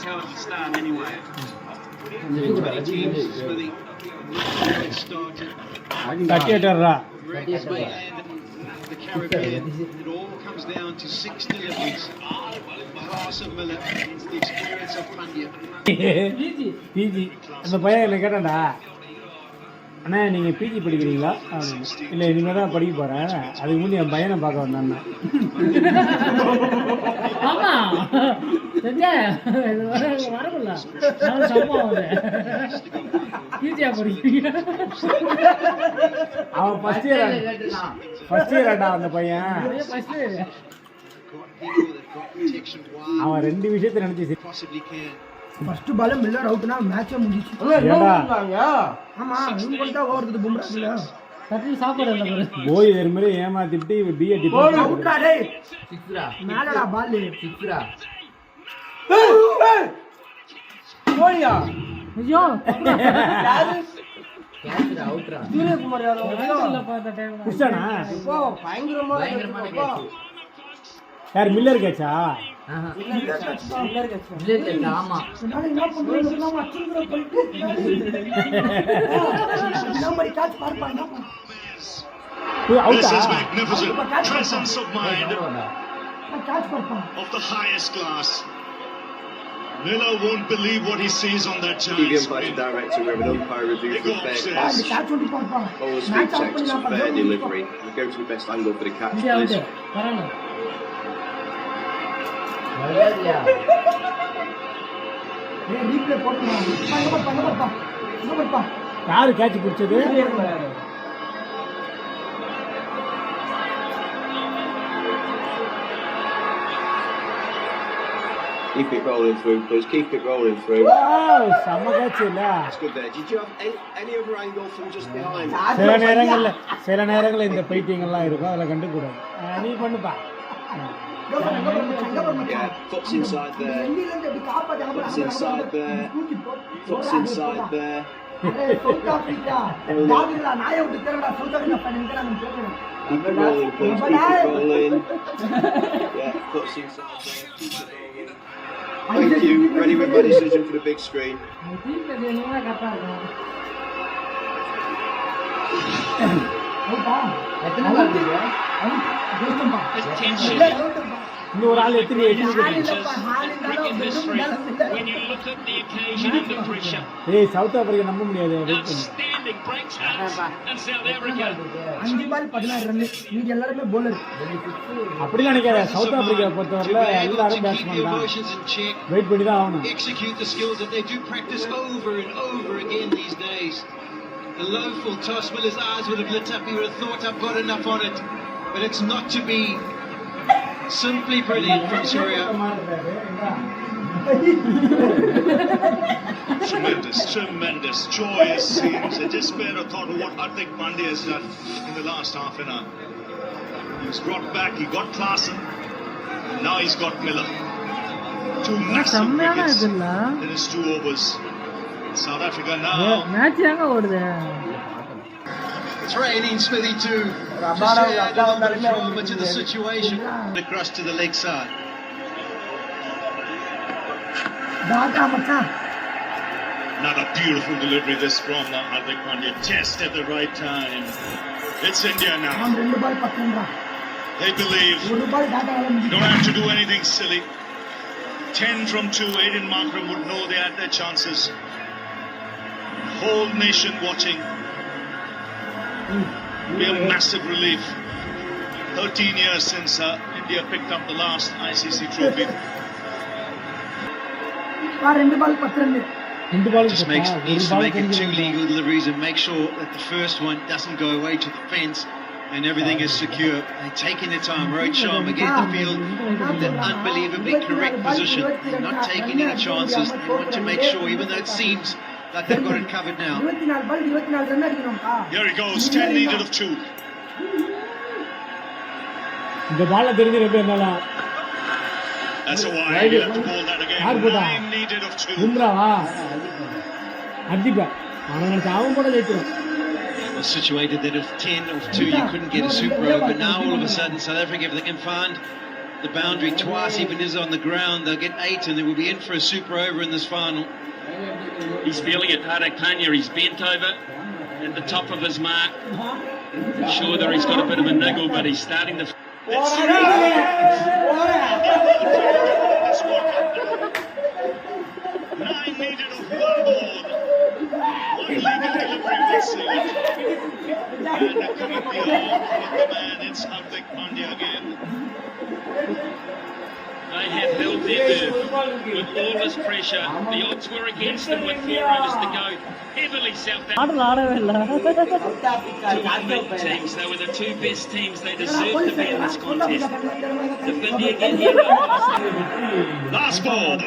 That's how it'll stand anyway. After 20 teams, Smithy, not started. தட்டிட்டா This may land the Caribbean. It all comes down to six deliveries. The class of Miller, it's the experience of Pandya. PG அந்த பையன் என்ன கேட்டான்டா அண்ணா நீங்கள் PG படிக்கிறீங்களா? இல்லை இனிமேல் தான் படிக்க போகிறேன் அதுக்கு முந்தைய என் பையனை பார்க்க வந்தாண்ணா ஆமாம் அவன் ஃபஸ்ட் இயர் ஃபஸ்ட் இயர் அந்த பையன். அவன் ரெண்டு விஷயத்தை நினச்சி ஃபர்ஸ்ட் பால் மில்லர் அவுட்னா மேட்சே முடிஞ்சிச்சு. ஆமா இவன் பண்ணிட்டா ஓவர் இருக்குது பும்ரா இல்ல தட்டி சாப்பாடு இல்ல போய் வேற மாதிரி ஏமாத்திட்டு இவன் பி அடி போய் அவுட்ரா டேய். சிக்ஸ்ரா? மேலடா பால் சிக்ஸ்ரா? போயா ஐயோ யாரு? சூரியகுமார் யார்? மில்லர் கேச்சா? என்னால என்ன பண்றது எல்லாம் அச்சுங்கிற போயிட்டு என்ன மாதிரி காட்சி பார்ப்பா என்ன பண்ண போய் This அவுட்டா is magnificent. Presence of mind காட்சி பார்ப்பா of the highest class. Miller won't believe what he sees on that giant TV Umpire screen. Director, we have an umpire review Big for up, fair sis. இந்த catch. காட்சி ஒட்டி பார்ப்பா Always speed match check out to பண்ணி fair delivery. We go to the best angle for the catch, India please. யாரு catch பிடிச்சது Keep it rolling through, please. Keep it rolling through. Wow, செம்ம catch இல்ல That's good there. Did you have any, any other angle from just behind? சில நேரங்கள்ல சில நேரங்கள்ல இந்த பைத்தியங்கள்லாம் இருக்கும் அதில் கண்டுக்கூடாது நீ பண்ணுப்பா Yeah, foot's inside there. Foot's inside there. Foot's inside there. South Africa ನಾವಿಲ್ಲ Thank you. Ready with my decision for the big screen. ಹೌದಾ ಎತ್ತನೇ ಬರ್ತಿದ್ಯಾ இருக்கும் அவுட்டா எத்தனை பால் அவுட் ஜெயிச்சம்பா இல்ல அவுட்பா இன்னும் ஒரு ஆள் எத்தனை எட்டு ஹால் இல்லப்பா ஹால் இருந்தாலும் பெரும் When you look at the occasion and the pressure, ஏய் சவுத் ஆப்பிரிக்கா நம்ப முடியாது வெயிட் பண்ணு outstanding breaks hands and South Africa. அஞ்சு பால் பதினாறு ரன் மீதி எல்லாருமே bowler அப்படிலாம் நினைக்காத சவுத் ஆப்பிரிக்கா To பொறுத்தவரையில be able எல்லாரும் to keep பேட்ஸ்மேன் your தான் emotions in check, வெயிட் பண்ணி தான் ஆகணும் execute the skills that they do practice over and over again these days. The low full toss, Miller's eyes would have lit up. He would have thought, I've got enough on it. but it's not to be simply brilliant from Syria. tremendous, tremendous joy is. I just bear a thought of what Arthik Pandey has done in the last half an hour. He brought back, he got Klaassen, and now he's got Miller. Two massive wickets in his two overs. South Africa now threatening Smithy to, to add I don't know drama to the situation. Across to the leg side. Another beautiful delivery this from Hardik Pandya, just at the right time. It's India now. They believe don't have to do anything silly. 10 from 2, Aiden Markram would know they had their chances. Whole nation watching be a massive relief. 13 years since uh, India picked up the last ICC trophy. Just makes, needs to make it two legal deliveries and make sure that the first one doesn't go away to the fence and everything is secure. They're taking their time. Rohit Sharma getting the field in the unbelievably correct position. They're not taking any chances. They want to make sure, even though it seems like they've got it covered now. இருபத்தி நாலு பால் இருபத்தி நாலு run அடிக்கணும்ப்பா Here he goes, 10 needed of 2. இந்த பாலை தெரிஞ்சு எப்படி இருந்தாலும் That's a wide. Right, You'll have to right. ball that again. Hard put 9 needed of 2. பும்ராவா அடிப்பேன் அவன் நினைச்சு அவன் கூட ஜெயிச்சிடும் was situated that if 10 of 2 you couldn't get a super over. Now all of a sudden South Africa, if they can find the boundary twice, even is on the ground, they'll get eight and they will be in for a super over in this final. He's feeling it. Hadak Panya, he's bent over at the top of his mark. Sure that he's got a bit of a niggle, but he's starting to. Let's see. Nine needed of one board. One legal delivery will seal it. And coming beyond from the man, it's Hardik Pandya again. They have built their nerve with all this pressure. The odds were against them with four overs to go. Heavily South Africa. two teams. They were the two best teams. They deserved to be in this contest. The again here. Last ball.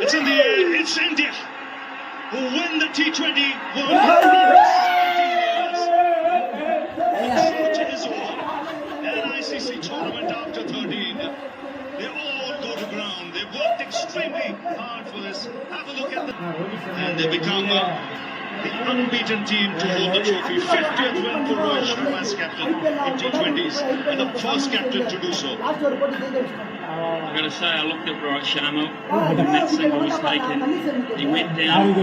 It's in the air. It's India who win the T20 World Cup. 13. They all go to ground. They worked extremely hard for this. Have a look at them. And they become uh, the unbeaten team to hold the trophy. 50th win for Roy Sharma as captain in T20s and the first captain to do so. I've got to say, I looked at Roy Sharma, and that single was taken. He went down.